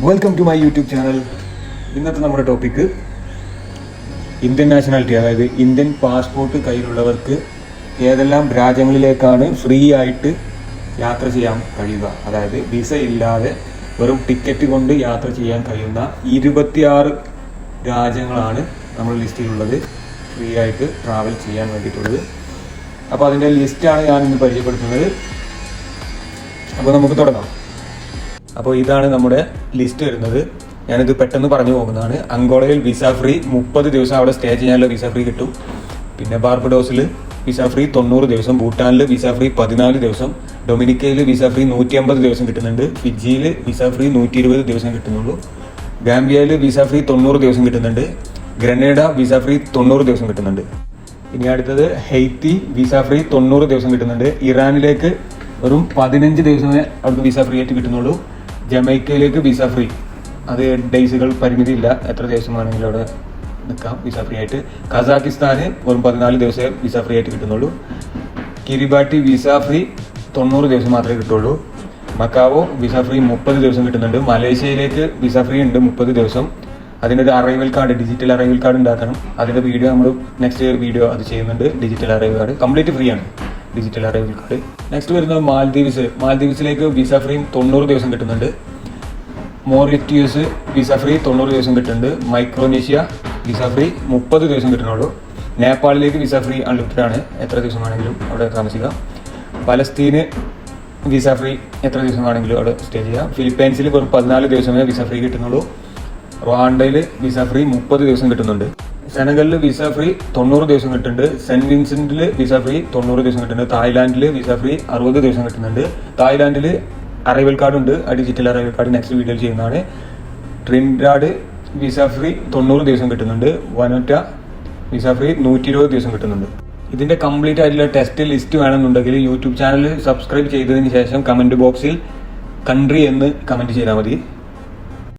Welcome to my YouTube channel ഇന്നത്തെ നമ്മുടെ topic Indian nationality അതായത് ഇന്ത്യൻ പാസ്പോർട്ട് കയ്യിലുള്ളവർക്ക് ഏതെല്ലാം രാജ്യങ്ങളിലേക്കാണ് ഫ്രീ ആയിട്ട് യാത്ര ചെയ്യാൻ കഴിയുക? അതായത് വിസ ഇല്ലാതെ വെറും ടിക്കറ്റ് കൊണ്ട് യാത്ര ചെയ്യാൻ കഴിയുന്ന ഇരുപത്തിയാറ് രാജ്യങ്ങളാണ് നമ്മുടെ ലിസ്റ്റിലുള്ളത് ഫ്രീ ആയിട്ട് ട്രാവൽ ചെയ്യാൻ വേണ്ടിയിട്ടുള്ളത്. അപ്പോൾ അതിന്റെ ലിസ്റ്റാണ് ഞാൻ ഇന്ന് പരിചയപ്പെടുത്തുന്നത്. അപ്പോൾ നമുക്ക് തുടങ്ങാം. അപ്പോൾ ഇതാണ് നമ്മുടെ ലിസ്റ്റ് വരുന്നത് ഞാനിത് പെട്ടെന്ന് പറഞ്ഞു പോകുന്നതാണ് അങ്കോളയിൽ വിസ ഫ്രീ മുപ്പത് ദിവസം അവിടെ സ്റ്റേ ചെയ്യാനുള്ള വിസ ഫ്രീ കിട്ടും പിന്നെ ബാർബഡോസിൽ വിസ ഫ്രീ തൊണ്ണൂറ് ദിവസം ഭൂട്ടാനിൽ വിസ ഫ്രീ പതിനാല് ദിവസം ഡൊമിനിക്കയിൽ വിസ ഫ്രീ നൂറ്റി അമ്പത് ദിവസം കിട്ടുന്നുണ്ട് ഫിജിയിൽ വിസ ഫ്രീ നൂറ്റി ഇരുപത് ദിവസം കിട്ടുന്നുള്ളൂ ഗാംബിയയിൽ വിസ ഫ്രീ തൊണ്ണൂറ് ദിവസം കിട്ടുന്നുണ്ട് ഗ്രനേഡ വിസ ഫ്രീ തൊണ്ണൂറ് ദിവസം കിട്ടുന്നുണ്ട് ഇനി അടുത്തത് ഹെയ്ത്തി വിസ ഫ്രീ തൊണ്ണൂറ് ദിവസം കിട്ടുന്നുണ്ട് ഇറാനിലേക്ക് വെറും പതിനഞ്ച് ദിവസമേ അവർക്ക് വിസ ഫ്രീ ആയിട്ട് കിട്ടുന്നുള്ളൂ ജമൈക്കയിലേക്ക് വിസ ഫ്രീ അത് ഡേയ്സുകൾ പരിമിതിയില്ല. എത്ര ദിവസം വേണമെങ്കിലും അവിടെ നിൽക്കാം വിസ ഫ്രീ ആയിട്ട്. കസാക്കിസ്ഥാന് വെറും പതിനാല് ദിവസം വിസ ഫ്രീ ആയിട്ട് കിട്ടുന്നുള്ളൂ. കിരിബാട്ടി വിസ ഫ്രീ തൊണ്ണൂറ് ദിവസം മാത്രമേ കിട്ടുള്ളൂ. മക്കാവോ വിസ ഫ്രീ മുപ്പത് ദിവസം കിട്ടുന്നുണ്ട്. മലേഷ്യയിലേക്ക് വിസ ഫ്രീ ഉണ്ട് മുപ്പത് ദിവസം. അതിന്റെ ഒരു arrival card digital arrival card ഉണ്ടാക്കണം. അതിന്റെ വീഡിയോ നമ്മൾ നെക്സ്റ്റ് വീഡിയോ അത് ചെയ്യുന്നുണ്ട്. Digital arrival card complete free ആണ്. ഡിജിറ്റൽ അറൈവൽ കാർഡ് നെക്സ്റ്റ് വരുന്നത് മാൽദ്വീപ്സ് മാൽദ്വീപ്സിലേക്ക് വിസ ഫ്രീ തൊണ്ണൂറ് ദിവസം കിട്ടുന്നുണ്ട്. മോറിറ്റ്യൂസ് വിസ ഫ്രീ തൊണ്ണൂറ് ദിവസം കിട്ടുന്നുണ്ട്. മൈക്രോനേഷ്യ വിസ ഫ്രീ മുപ്പത് ദിവസം കിട്ടുന്നുള്ളൂ. നേപ്പാളിലേക്ക് വിസ ഫ്രീ അൺലിമിറ്റഡ് ആണ്. എത്ര ദിവസം വേണമെങ്കിലും അവിടെ താമസിക്കാം. പലസ്തീന് വിസ ഫ്രീ എത്ര ദിവസം വേണമെങ്കിലും അവിടെ സ്റ്റേ ചെയ്യാം. ഫിലിപ്പൈൻസിൽ വെറും പതിനാല് ദിവസമേ വിസ ഫ്രീ കിട്ടുന്നുള്ളൂ. റവാണ്ടയിൽ വിസ ഫ്രീ മുപ്പത് ദിവസം കിട്ടുന്നുണ്ട്. സെനഗലിൽ വിസ ഫ്രീ തൊണ്ണൂറ് ദിവസം കിട്ടുന്നുണ്ട്. സെന്റ് വിൻസെന്റിൽ വിസ ഫ്രീ തൊണ്ണൂറ് ദിവസം കിട്ടുന്നുണ്ട്. തായ്ലാന്റിൽ വിസ ഫ്രീ അറുപത് ദിവസം കിട്ടുന്നുണ്ട്. തായ്ലാന്റിൽ അറൈവൽ കാർഡ് ഉണ്ട്. ആ ഡിജിറ്റൽ അറൈവൽ കാർഡ് നെക്സ്റ്റ് വീഡിയോയിൽ ചെയ്യുന്നതാണ്. ട്രിൻഡാഡ് വിസ ഫ്രീ തൊണ്ണൂറ് ദിവസം കിട്ടുന്നുണ്ട്. വനോറ്റ വിസ ഫ്രീ നൂറ്റി ഇരുപത് ദിവസം കിട്ടുന്നുണ്ട്. ഇതിന്റെ കംപ്ലീറ്റ് ആയിട്ടുള്ള ടെസ്റ്റ് ലിസ്റ്റ് വേണമെന്നുണ്ടെങ്കിൽ യൂട്യൂബ് ചാനൽ സബ്സ്ക്രൈബ് ചെയ്തതിന് ശേഷം കമന്റ് ബോക്സിൽ കൺട്രി എന്ന് കമന്റ് ചെയ്താൽ മതി.